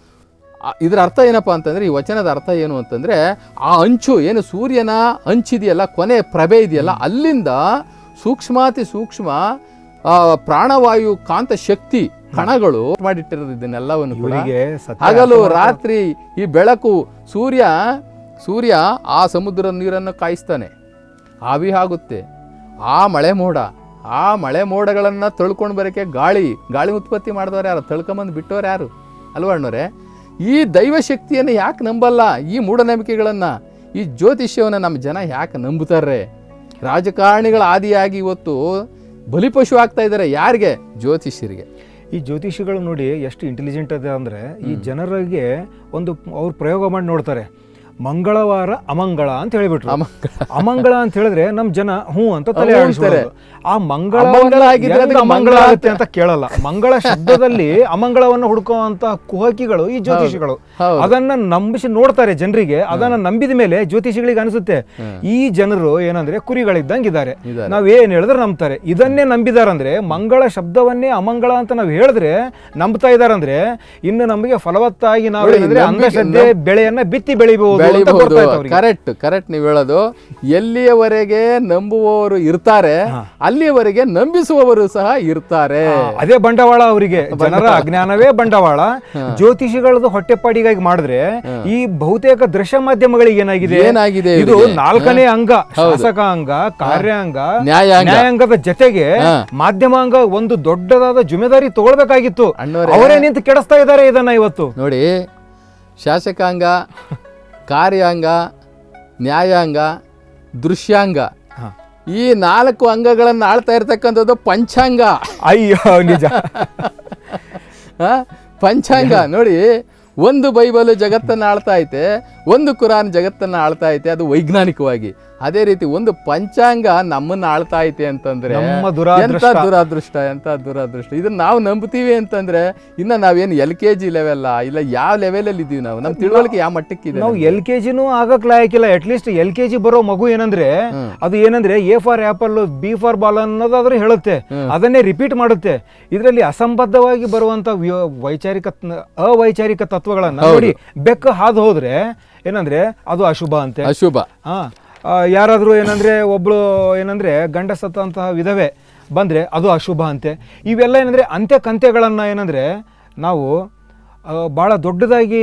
ಇದರ ಅರ್ಥ ಏನಪ್ಪ ಅಂತಂದ್ರೆ ಈ ವಚನದ ಅರ್ಥ ಏನು ಅಂತಂದ್ರೆ ಆ ಅಂಚು ಏನು ಸೂರ್ಯನ ಅಂಚಿದೆಯಲ್ಲ ಕೊನೆ ಪ್ರಭೆ ಇದೆಯಲ್ಲ ಅಲ್ಲಿಂದ ಸೂಕ್ಷ್ಮಾತಿ ಸೂಕ್ಷ್ಮ ಪ್ರಾಣವಾಯು ಕಾಂತ ಶಕ್ತಿ ಕಣಗಳು ಮಾಡಿಟ್ಟಿರೋದು ಇದನ್ನೆಲ್ಲವನ್ನು ಕೂಡ. ಇವರಿಗೆ ಹಗಲು ರಾತ್ರಿ ಈ ಬೆಳಕು ಸೂರ್ಯ ಸೂರ್ಯ ಆ ಸಮುದ್ರದ ನೀರನ್ನು ಕಾಯಿಸ್ತಾನೆ. ಆವಿ ಆಗುತ್ತೆ. ಆ ಮಳೆ ಮೋಡ ಆ ಮಳೆ ಮೋಡಗಳನ್ನು ತಳ್ಕೊಂಡು ಬರೋಕ್ಕೆ ಗಾಳಿ ಗಾಳಿ ಉತ್ಪತ್ತಿ ಮಾಡಿದವ್ರು ಯಾರು? ತಳ್ಕೊಂಬಂದು ಬಿಟ್ಟವ್ರು ಯಾರು? ಅಲ್ವಾ ಅಣ್ಣವ್ರೆ? ಈ ದೈವ ಶಕ್ತಿಯನ್ನು ಯಾಕೆ ನಂಬಲ್ಲ? ಈ ಮೂಢನಂಬಿಕೆಗಳನ್ನು ಈ ಜ್ಯೋತಿಷ್ಯವನ್ನು ನಮ್ಮ ಜನ ಯಾಕೆ ನಂಬುತ್ತಾರೆ? ರಾಜಕಾರಣಿಗಳ ಆದಿಯಾಗಿ ಇವತ್ತು ಬಲಿಪಶು ಆಗ್ತಾ ಇದ್ದಾರೆ ಯಾರಿಗೆ? ಜ್ಯೋತಿಷ್ಯರಿಗೆ. ಈ ಜ್ಯೋತಿಷಿಗಳು ನೋಡಿ ಎಷ್ಟು ಇಂಟೆಲಿಜೆಂಟ್ ಅದ ಅಂದರೆ ಈ ಜನರಿಗೆ ಒಂದು ಅವ್ರು ಪ್ರಯೋಗ ಮಾಡಿ ನೋಡ್ತಾರೆ. ಮಂಗಳವಾರ ಅಮಂಗಳ ಅಂತ ಹೇಳಿಬಿಟ್ರು. ಅಮಂಗಳ. ಅಂತ ಹೇಳಿದ್ರೆ ನಮ್ ಜನ ಹ್ಞೂ ಅಂತ ತಲೆ ಆಡಿಸ್ತಾರೆ ಆ ಮಂಗಳ ಮಂಗಳ ಆಗುತ್ತೆ. ಅಂತ ಕೇಳಲ್ಲ. ಮಂಗಳ ಶಬ್ದದಲ್ಲಿ ಅಮಂಗಳವನ್ನು ಹುಡುಕುವಂತ ಕುಹಕಿಗಳು ಈ ಜ್ಯೋತಿಷಿಗಳು. ಅದನ್ನ ನಂಬಿಸಿ ನೋಡ್ತಾರೆ ಜನರಿಗೆ. ಅದನ್ನ ನಂಬಿದ ಮೇಲೆ ಜ್ಯೋತಿಷಿಗಳಿಗೆ ಅನಿಸುತ್ತೆ. ಈ ಜನರು ಏನಂದ್ರೆ ಕುರಿಗಳಿದ್ದಂಗಿದ್ದಾರೆ. ಏನ್ ಹೇಳಿದ್ರೆ ನಂಬ್ತಾರೆ. ಇದನ್ನೇ ನಂಬಿದಾರಂದ್ರೆ ಮಂಗಳ ಶಬ್ದವನ್ನೇ ಅಮಂಗಳ ಅಂತ ನಾವ್ ಹೇಳಿದ್ರೆ ನಂಬ್ತಾ ಇದಾರಂದ್ರೆ ಇನ್ನು ನಮಗೆ ಫಲವತ್ತಾಗಿ ನಾವು ಅಂಧಶ್ರದ್ಧೆ ಬೆಳೆಯನ್ನ ಬಿತ್ತಿ ಬೆಳಿಬಹುದು ಕರೆಕ್ಟ್ ಕರೆಕ್ಟ್ ನೀವು ಹೇಳೋದು. ಎಲ್ಲಿಯವರೆಗೆ ನಂಬುವವರು ಇರ್ತಾರೆ ಅಲ್ಲಿಯವರೆಗೆ ನಂಬಿಸುವವರು ಸಹ ಇರ್ತಾರೆ. ಅದೇ ಬಂಡವಾಳ ಅವರಿಗೆ. ಜನರ ಅಜ್ಞಾನವೇ ಬಂಡವಾಳ. ಜ್ಯೋತಿಷಿಗಳದು ಹೊಟ್ಟೆಪಾಡಿಗಾಗಿ ಮಾಡಿದ್ರೆ ಈ ಬಹುತೇಕ ದೃಶ್ಯ ಮಾಧ್ಯಮಗಳಿಗೆ ಏನಾಗಿದೆ? ಏನಾಗಿದೆ ಇದು ನಾಲ್ಕನೇ ಅಂಗ ಶಾಸಕ ಅಂಗ ಕಾರ್ಯಾಂಗ ನ್ಯಾಯಾಂಗ. ನ್ಯಾಯಾಂಗದ ಜೊತೆಗೆ ಮಾಧ್ಯಮಾಂಗ ಒಂದು ದೊಡ್ಡದಾದ ಜುಮೆದಾರಿ ತಗೊಳ್ಬೇಕಾಗಿತ್ತು ಅವರೇ ನಿಂತು ಕೆಡಿಸ್ತಾ ಇದ್ದಾರೆ ಇದನ್ನ ಇವತ್ತು. ನೋಡಿ ಶಾಸಕಾಂಗ ಕಾರ್ಯಾಂಗ ನ್ಯಾಯಾಂಗ ದೃಶ್ಯಾಂಗ. ಈ ನಾಲ್ಕು ಅಂಗಗಳನ್ನು ಆಳ್ತಾ ಇರ್ತಕ್ಕಂಥದ್ದು ಪಂಚಾಂಗ. ಅಯ್ಯೋ ನಿಜ? ಪಂಚಾಂಗ. ನೋಡಿ ಒಂದು ಬೈಬಲ್ ಜಗತ್ತನ್ನು ಆಳ್ತಾ ಐತೆ ಒಂದು ಕುರಾನ್ ಜಗತ್ತನ್ನು ಆಳ್ತಾ ಐತೆ ಅದು ವೈಜ್ಞಾನಿಕವಾಗಿ. ಅದೇ ರೀತಿ ಒಂದು ಪಂಚಾಂಗ ನಮ್ಮನ್ನ ಆಳ್ತಾ ಐತೆ ಅಂತಂದ್ರೆ. ಎಂತ ದುರಾದೃಷ್ಟ ಎಂತ ದುರಾದೃಷ್ಟ. ಇದನ್ನ ನಾವು ನಂಬ್ತೀವಿ ಅಂತಂದ್ರೆ ಇನ್ನ ನಾವೇನು ಎಲ್ ಕೆ ಜಿ ಲೆವೆಲ್ಲ ಇಲ್ಲ ಯಾವ ಲೆವೆಲಲ್ಲಿ ಇದೀವಿ ನಾವು? ನಮ್ ತಿಳುವಳಿಕೆ ಯಾವ ಮಟ್ಟಕ್ಕಿದೆ ನಾವು ಎಲ್ ಕೆ ಜಿನೂ ಆಗಕ್ at least L K G ಬರೋ ಮಗು ಏನಂದ್ರೆ ಅದು ಏನಂದ್ರೆ A for apple B for ball ಅನ್ನೋದಾದ್ರೂ ಹೇಳುತ್ತೆ. ಅದನ್ನೇ ರಿಪೀಟ್ ಮಾಡುತ್ತೆ. ಇದರಲ್ಲಿ ಅಸಂಬದ್ಧವಾಗಿ ಬರುವಂತ ವೈಚಾರಿಕ ಅವೈಚಾರಿಕ ಅವೈಚಾರಿಕ ತತ್ವಗಳನ್ನ ನೋಡಿ ಬೆಕ್ಕ ಹಾದು ಹೋದ್ರೆ ಏನಂದ್ರೆ ಅದು ಅಶುಭ ಅಂತೆ. ಅಶುಭ. ಹಾ ಯಾರಾದರೂ ಏನಂದ್ರೆ ಒಬ್ಳು ಏನಂದ್ರೆ ಗಂಡ ಸತ್ತಂತಹ ವಿಧವೆ ಬಂದ್ರೆ ಅದು ಅಶುಭ ಅಂತೆ. ಇವೆಲ್ಲ ಏನಂದ್ರೆ ಅಂತ್ಯ ಕಂತೆಗಳನ್ನ ಏನಂದ್ರೆ ನಾವು ಬಹಳ ದೊಡ್ಡದಾಗಿ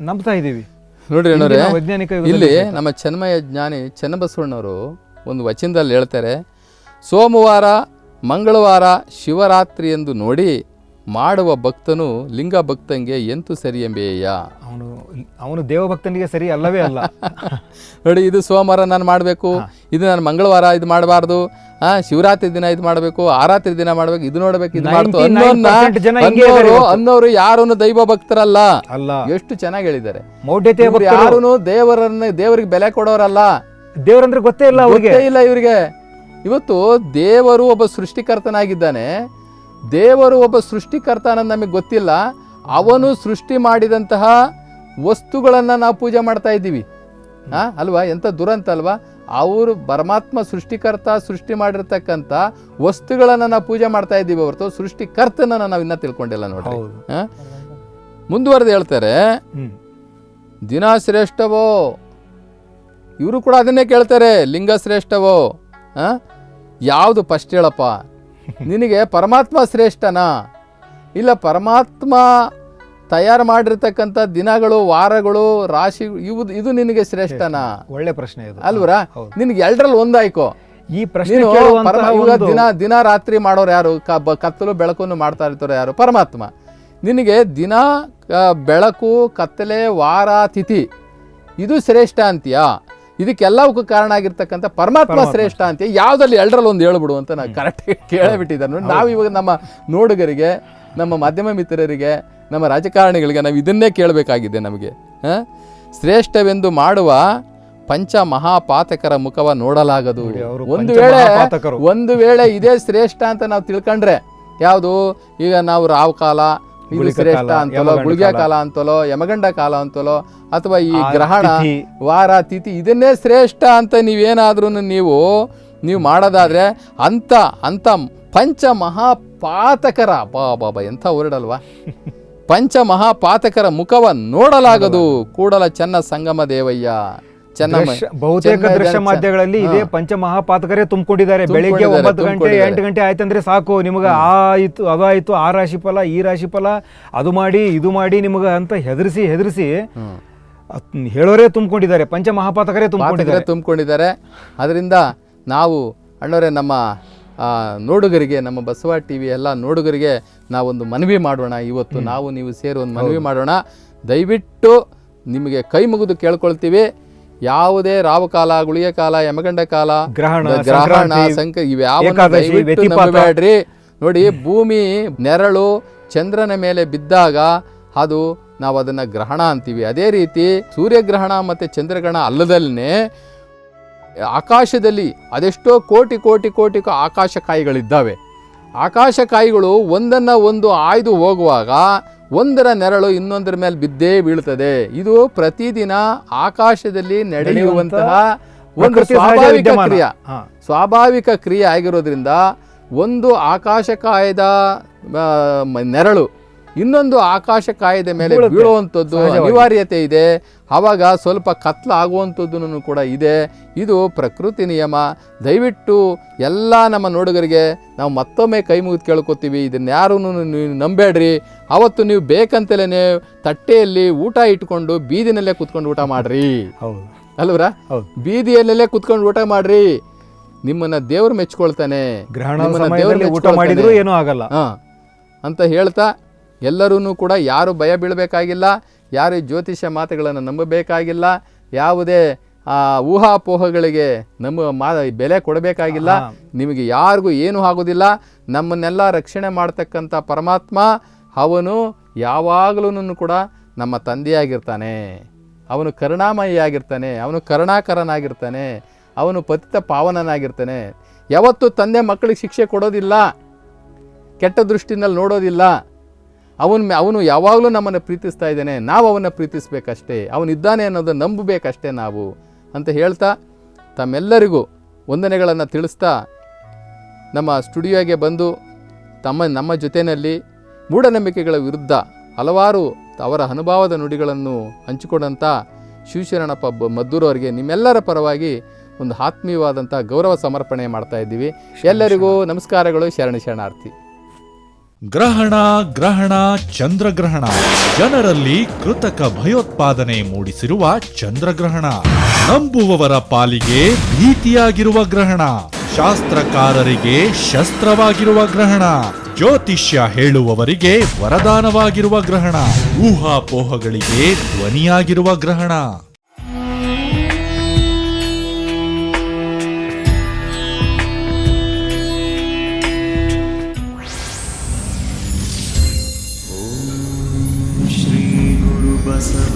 ನಂಬ್ತಾ ಇದ್ದೀವಿ. ನೋಡ್ರಿ ವೈಜ್ಞಾನಿಕ ಇಲ್ಲಿ ನಮ್ಮ ಚೆನ್ಮಯ ಜ್ಞಾನಿ ಚೆನ್ನಬಸವಣ್ಣವರು ಒಂದು ವಚನದಲ್ಲಿ ಹೇಳ್ತಾರೆ ಸೋಮವಾರ ಮಂಗಳವಾರ ಶಿವರಾತ್ರಿ ಎಂದು ನೋಡಿ ಮಾಡುವ ಭಕ್ತನು ಲಿಂಗ ಭಕ್ತನಿಗೆ ಎಂತು ಸರಿ ಎಂಬೆಯ ಅವನು ಅವನು ದೇವಭಕ್ತನಿಗೆ ಸರಿ ಅಲ್ಲವೇ ಅಲ್ಲ. ನೋಡಿ ಇದು ಸೋಮವಾರ ನಾನು ಮಾಡಬೇಕು. ಇದು ನಾನು ಮಂಗಳವಾರ ಇದು ಮಾಡಬಾರ್ದು. ಹಾ ಶಿವರಾತ್ರಿ ದಿನ ಇದು ಮಾಡಬೇಕು. ಆರಾತ್ರಿ ದಿನ ಮಾಡಬೇಕು. ಇದು ನೋಡಬೇಕು ಇದು ಮಾಡ್ತು 99% ಜನ ಹಿಂಗೆ ಇದ್ದಾರೆ ಅನ್ನೋರು ಯಾರನ್ನು ದೈವ ಭಕ್ತರಲ್ಲ. ಅಲ್ಲ. ಎಷ್ಟು ಚೆನ್ನಾಗಿ ಹೇಳಿದ್ದಾರೆ. ಮೌಢ್ಯತೆ ಭಕ್ತರು. ಯಾರುನು ದೇವರನ್ನ ದೇವರಿಗೆ ಬೆಲೆ ಕೊಡೋರಲ್ಲ. ದೇವರಂದ್ರೆ ಗೊತ್ತೇ ಇಲ್ಲ ಅವ್ರಿಗೆ. ಗೊತ್ತೇ ಇಲ್ಲ ಇವರಿಗೆ. ಇವತ್ತು ದೇವರು ಒಬ್ಬ ಸೃಷ್ಟಿಕರ್ತನಾಗಿದ್ದಾನೆ. ದೇವರು ಒಬ್ಬ ಸೃಷ್ಟಿಕರ್ತ ಅನ್ನೋದು ನಮಗೆ ಗೊತ್ತಿಲ್ಲ. ಅವನು ಸೃಷ್ಟಿ ಮಾಡಿದಂತಹ ವಸ್ತುಗಳನ್ನು ನಾವು ಪೂಜೆ ಮಾಡ್ತಾ ಇದ್ದೀವಿ. ಹಾ ಅಲ್ವಾ? ಎಂಥ ದುರಂತ ಅಲ್ವಾ? ಅವರು ಪರಮಾತ್ಮ ಸೃಷ್ಟಿಕರ್ತ ಸೃಷ್ಟಿ ಮಾಡಿರ್ತಕ್ಕಂಥ ವಸ್ತುಗಳನ್ನು ನಾವು ಪೂಜೆ ಮಾಡ್ತಾ ಇದ್ದೀವಿ ಹೊರತು ಸೃಷ್ಟಿಕರ್ತನ ನಾವು ಇನ್ನೂ ತಿಳ್ಕೊಂಡಿಲ್ಲ ನೋಡ್ರಿ. ಹಾಂ ಹಾ? ಮುಂದುವರೆದು ಹೇಳ್ತಾರೆ ದಿನ ಶ್ರೇಷ್ಠವೋ ಇವರು ಕೂಡ ಅದನ್ನೇ ಕೇಳ್ತಾರೆ ಲಿಂಗ ಶ್ರೇಷ್ಠವೋ ಆ? ಯಾವುದು ಫಸ್ಟ್ ಹೇಳಪ್ಪ? ನಿನಗೆ ಪರಮಾತ್ಮ ಶ್ರೇಷ್ಠನಾ? ಇಲ್ಲ ಪರಮಾತ್ಮ ತಯಾರು ಮಾಡಿರ್ತಕ್ಕಂಥ ದಿನಗಳು ವಾರಗಳು ರಾಶಿ ಇವು ಇದು ನಿನಗೆ ಶ್ರೇಷ್ಠನಾ? ಒಳ್ಳೆ ಪ್ರಶ್ನೆ ಇದು. ಅಲ್ವರ. ನಿನಗೆ ಎರಡರಲ್ಲಿ ಒಂದಾಯ್ಕೋ? ಈ ಪ್ರಶ್ನೆ ದಿನ ದಿನ ರಾತ್ರಿ ಮಾಡೋರು ಯಾರು? ಕತ್ತಲು ಬೆಳಕನ್ನು ಮಾಡ್ತಾ ಇರ್ತಾರೆ ಯಾರು? ಪರಮಾತ್ಮ. ನಿನಗೆ ದಿನ ಬೆಳಕು ಕತ್ತಲೆ ವಾರ ತಿಥಿ ಇದು ಶ್ರೇಷ್ಠ ಅಂತೀಯಾ? ಇದಕ್ಕೆಲ್ಲವಕ್ಕೂ ಕಾರಣ ಆಗಿರ್ತಕ್ಕಂಥ ಪರಮಾತ್ಮ ಶ್ರೇಷ್ಠ ಅಂತ ಯಾವುದಲ್ಲಿ ಎರಡರಲ್ಲಿ ಒಂದು ಹೇಳ್ಬಿಡು ಅಂತ ನಾನು ಕರೆಕ್ಟ್ ಕೇಳಬಿಟ್ಟಿದ್ದಾರೆ ನೋಡಿ ನಾವು ಇವಾಗ ನಮ್ಮ ನೋಡುಗರಿಗೆ ನಮ್ಮ ಮಾಧ್ಯಮ ಮಿತ್ರರಿಗೆ ನಮ್ಮ ರಾಜಕಾರಣಿಗಳಿಗೆ ನಾವು ಇದನ್ನೇ ಕೇಳಬೇಕಾಗಿದೆ ನಮಗೆ? ಶ್ರೇಷ್ಠವೆಂದು ಮಾಡುವ ಪಂಚ ಮಹಾಪಾತಕರ ಮುಖವ ನೋಡಲಾಗದು. ಒಂದು ವೇಳೆ. ಒಂದು ವೇಳೆ ಇದೇ ಶ್ರೇಷ್ಠ ಅಂತ ನಾವು ತಿಳ್ಕೊಂಡ್ರೆ ಯಾವುದು? ಈಗ ನಾವು ರಾವ್ ಕಾಲ ಶ್ರೇಷ್ಠ ಅಂತಲೋ ಗುಳಿಗೆ ಕಾಲ. ಅಂತಲೋ ಯಮಗಂಡ ಕಾಲ ಅಂತಲೋ ಅಥವಾ ಈ ಗ್ರಹಣ. ವಾರ ತಿಥಿ ಇದನ್ನೇ ಶ್ರೇಷ್ಠ ಅಂತ ನೀವೇನಾದ್ರೂ ನೀವು ನೀವು ಮಾಡೋದಾದ್ರೆ ಅಂತ ಅಂತ ಪಂಚ ಮಹಾಪಾತಕರ ಬಾ ಬಾಬಾ ಎಂಥ ಹೊರಡಲ್ವಾ ಅಲ್ವಾ ಪಂಚ ಮಹಾಪಾತಕರ ಮುಖವ ನೋಡಲಾಗದು ಕೂಡಲ ಚೆನ್ನ ಸಂಗಮ ದೇವಯ್ಯ ಬಹುತೇಕ ದೃಶ್ಯ ಮಾಧ್ಯಮಗಳಲ್ಲಿ ಇದೇ ಪಂಚಮಹಾಪಾತಕರೇ ತುಂಬಿಕೊಂಡಿದ್ದಾರೆ. ಬೆಳಿಗ್ಗೆ ಒಂಬತ್ತು ಗಂಟೆ. ಎಂಟು ಗಂಟೆ ಆಯ್ತಂದ್ರೆ ಸಾಕು. ನಿಮಗೆ ಆ ಆಯ್ತು ಅದಾಯ್ತು ಆ ರಾಶಿ ಫಲ ಈ ರಾಶಿ ಫಲ ಅದು ಮಾಡಿ ಇದು ಮಾಡಿ ನಿಮಗೆ ಅಂತ ಹೆದರಿಸಿ ಹೆದರಿಸಿ ಹೇಳೋರೇ ತುಂಬಿಕೊಂಡಿದ್ದಾರೆ. ಪಂಚಮಹಾಪಾತಕರೇ ತುಂಬಿಕೊಂಡಿದ್ದಾರೆ. ತುಂಬಿಕೊಂಡಿದ್ದಾರೆ. ಅದರಿಂದ ನಾವು ಅಣ್ಣವರೇ ನಮ್ಮ ನೋಡುಗರಿಗೆ ನಮ್ಮ ಬಸವ ಟಿ ವಿ ಎಲ್ಲ ನೋಡುಗರಿಗೆ ನಾವೊಂದು ಮನವಿ ಮಾಡೋಣ. ಇವತ್ತು ನಾವು ನೀವು ಸೇರಿ ಒಂದು ಮನವಿ ಮಾಡೋಣ. ದಯವಿಟ್ಟು ನಿಮಗೆ ಕೈ ಮುಗಿದು ಕೇಳ್ಕೊಳ್ತೀವಿ. ಯಾವುದೇ ರಾವಕಾಲ ಗುಳಿಯ ಕಾಲ ಯಮಗಂಡ ಕಾಲ ಗ್ರಹಣ, ಗ್ರಹಣ ಸಂಕ ಏಕಾದಶಿ, ನೋಡಿ ಭೂಮಿ ನೆರಳು ಚಂದ್ರನ ಮೇಲೆ ಬಿದ್ದಾಗ ಅದು ನಾವು ಅದನ್ನು ಗ್ರಹಣ ಅಂತೀವಿ. ಅದೇ ರೀತಿ ಸೂರ್ಯಗ್ರಹಣ ಮತ್ತು ಚಂದ್ರಗ್ರಹಣ ಅಲ್ಲದಲ್ಲೇ ಆಕಾಶದಲ್ಲಿ ಅದೆಷ್ಟೋ ಕೋಟಿ ಕೋಟಿ ಕೋಟಿ ಕಾಯಿಗಳಿದ್ದಾವೆ. ಆಕಾಶಕಾಯಿಗಳಿದ್ದಾವೆ ಆಕಾಶಕಾಯಿಗಳು ಒಂದನ್ನು ಒಂದು ಆಯ್ದು ಹೋಗುವಾಗ ಒಂದರ ನೆರಳು ಇನ್ನೊಂದರ ಮೇಲೆ ಬಿದ್ದೇ ಬೀಳುತ್ತದೆ. ಇದು ಪ್ರತಿದಿನ ಆಕಾಶದಲ್ಲಿ ನಡೆಯುವಂತಹ ಒಂದು ಸ್ವಾಭಾವಿಕ. ಕ್ರಿಯೆ. ಸ್ವಾಭಾವಿಕ ಕ್ರಿಯೆ ಆಗಿರೋದ್ರಿಂದ ಒಂದು ಆಕಾಶಕಾಯದ ನೆರಳು ಇನ್ನೊಂದು ಆಕಾಶಕಾಯದ ಮೇಲೆ. ಬೀಳುವಂಥದ್ದು ಅನಿವಾರ್ಯತೆ ಇದೆ. ಆವಾಗ ಸ್ವಲ್ಪ ಕತ್ಲ ಆಗುವಂಥದ್ದು ಕೂಡ ಇದೆ. ಇದು ಪ್ರಕೃತಿ ನಿಯಮ. ದಯವಿಟ್ಟು ಎಲ್ಲ ನಮ್ಮ ನೋಡುಗರಿಗೆ ನಾವು ಮತ್ತೊಮ್ಮೆ ಕೈ ಮುಗಿದು ಕೇಳ್ಕೊತೀವಿ. ಇದನ್ನ ಯಾರೂ ನೀವು ನಂಬೇಡ್ರಿ ಅವತ್ತು ನೀವು ಬೇಕಂತಲೇ ತಟ್ಟೆಯಲ್ಲಿ ಊಟ ಇಟ್ಕೊಂಡು ಬೀದಿನಲ್ಲೇ ಕುತ್ಕೊಂಡು ಊಟ ಮಾಡ್ರಿ. ಹೌದು. ಅಲ್ವರ? ಹೌದು. ಬೀದಿಯಲ್ಲೇ ಕುತ್ಕೊಂಡು ಊಟ ಮಾಡ್ರಿ. ನಿಮ್ಮನ್ನ ದೇವ್ರು ಮೆಚ್ಕೊಳ್ತಾನೆ. ಗ್ರಹಣ ನಿಮ್ಮನ್ನ ದೇವ್ರು ಸಮಯದಲ್ಲಿ ಊಟ ಮೆಚ್ಕೊಳ್ತಾನೆ. ಮಾಡಿದ್ರು ಏನೂ ಆಗಲ್ಲ. ಹಾ. ಅಂತ ಹೇಳ್ತಾ ಎಲ್ಲರೂ ಕೂಡ ಯಾರು ಭಯ ಬೀಳಬೇಕಾಗಿಲ್ಲ ಯಾರು ಈ ಜ್ಯೋತಿಷ್ಯ ಮಾತುಗಳನ್ನು ನಂಬಬೇಕಾಗಿಲ್ಲ ಯಾವುದೇ ಆ ಊಹಾಪೋಹಗಳಿಗೆ ನಮ್ಮ ಮಾ ಬೆಲೆ ಕೊಡಬೇಕಾಗಿಲ್ಲ. ನಿಮಗೆ ಯಾರಿಗೂ ಏನೂ ಆಗೋದಿಲ್ಲ. ನಮ್ಮನ್ನೆಲ್ಲ ರಕ್ಷಣೆ ಮಾಡ್ತಕ್ಕಂಥ ಪರಮಾತ್ಮ ಅವನು ಯಾವಾಗಲೂ ಕೂಡ ನಮ್ಮ ತಂದೆಯಾಗಿರ್ತಾನೆ. ಅವನು ಕರುಣಾಮಯಿಯಾಗಿರ್ತಾನೆ, ಅವನು ಕರುಣಾಕರನಾಗಿರ್ತಾನೆ, ಅವನು ಪತಿತ ಪಾವನನಾಗಿರ್ತಾನೆ. ಯಾವತ್ತೂ ತಂದೆ ಮಕ್ಕಳಿಗೆ ಶಿಕ್ಷೆ ಕೊಡೋದಿಲ್ಲ, ಕೆಟ್ಟ ದೃಷ್ಟಿನಲ್ಲಿ ನೋಡೋದಿಲ್ಲ. ಅವನು ಅವನು ಯಾವಾಗಲೂ ನಮ್ಮನ್ನು ಪ್ರೀತಿಸ್ತಾ ಇದ್ದಾನೆ, ನಾವು ಅವನ್ನ ಪ್ರೀತಿಸ್ಬೇಕಷ್ಟೇ ಅವನಿದ್ದಾನೆ ಅನ್ನೋದನ್ನು ನಂಬಬೇಕಷ್ಟೇ ನಾವು ಅಂತ ಹೇಳ್ತಾ ತಮ್ಮೆಲ್ಲರಿಗೂ ವಂದನೆಗಳನ್ನು ತಿಳಿಸ್ತಾ ನಮ್ಮ ಸ್ಟುಡಿಯೋಗೆ ಬಂದು ತಮ್ಮ, ನಮ್ಮ ಜೊತೆಯಲ್ಲಿ ಮೂಢನಂಬಿಕೆಗಳ ವಿರುದ್ಧ ಹಲವಾರು ಅವರ ಅನುಭವದ ನುಡಿಗಳನ್ನು ಹಂಚಿಕೊಂಡಂಥ ಶಿವಶರಣಪ್ಪ ಮದ್ದೂರು ಅವರಿಗೆ ನಿಮ್ಮೆಲ್ಲರ ಪರವಾಗಿ ಒಂದು ಆತ್ಮೀಯವಾದಂಥ ಗೌರವ ಸಮರ್ಪಣೆ ಮಾಡ್ತಾ ಇದ್ದೀವಿ. ಎಲ್ಲರಿಗೂ ನಮಸ್ಕಾರಗಳು ಶರಣ ಶರಣಾರ್ಥಿ. ಗ್ರಹಣ ಗ್ರಹಣ ಚಂದ್ರಗ್ರಹಣ. ಜನರಲ್ಲಿ ಕೃತಕ ಭಯೋತ್ಪಾದನೆ ಮೂಡಿಸಿರುವ ಚಂದ್ರಗ್ರಹಣ. ನಂಬುವವರ ಪಾಲಿಗೆ ಭೀತಿಯಾಗಿರುವ ಗ್ರಹಣ. ಶಾಸ್ತ್ರಕಾರರಿಗೆ ಶಸ್ತ್ರವಾಗಿರುವ ಗ್ರಹಣ. ಜ್ಯೋತಿಷ್ಯ ಹೇಳುವವರಿಗೆ ವರದಾನವಾಗಿರುವ ಗ್ರಹಣ. ಊಹಾಪೋಹಗಳಿಗೆ ಧ್ವನಿಯಾಗಿರುವ ಗ್ರಹಣ. ಶ್ರೀ ಗುರು ಬಸವ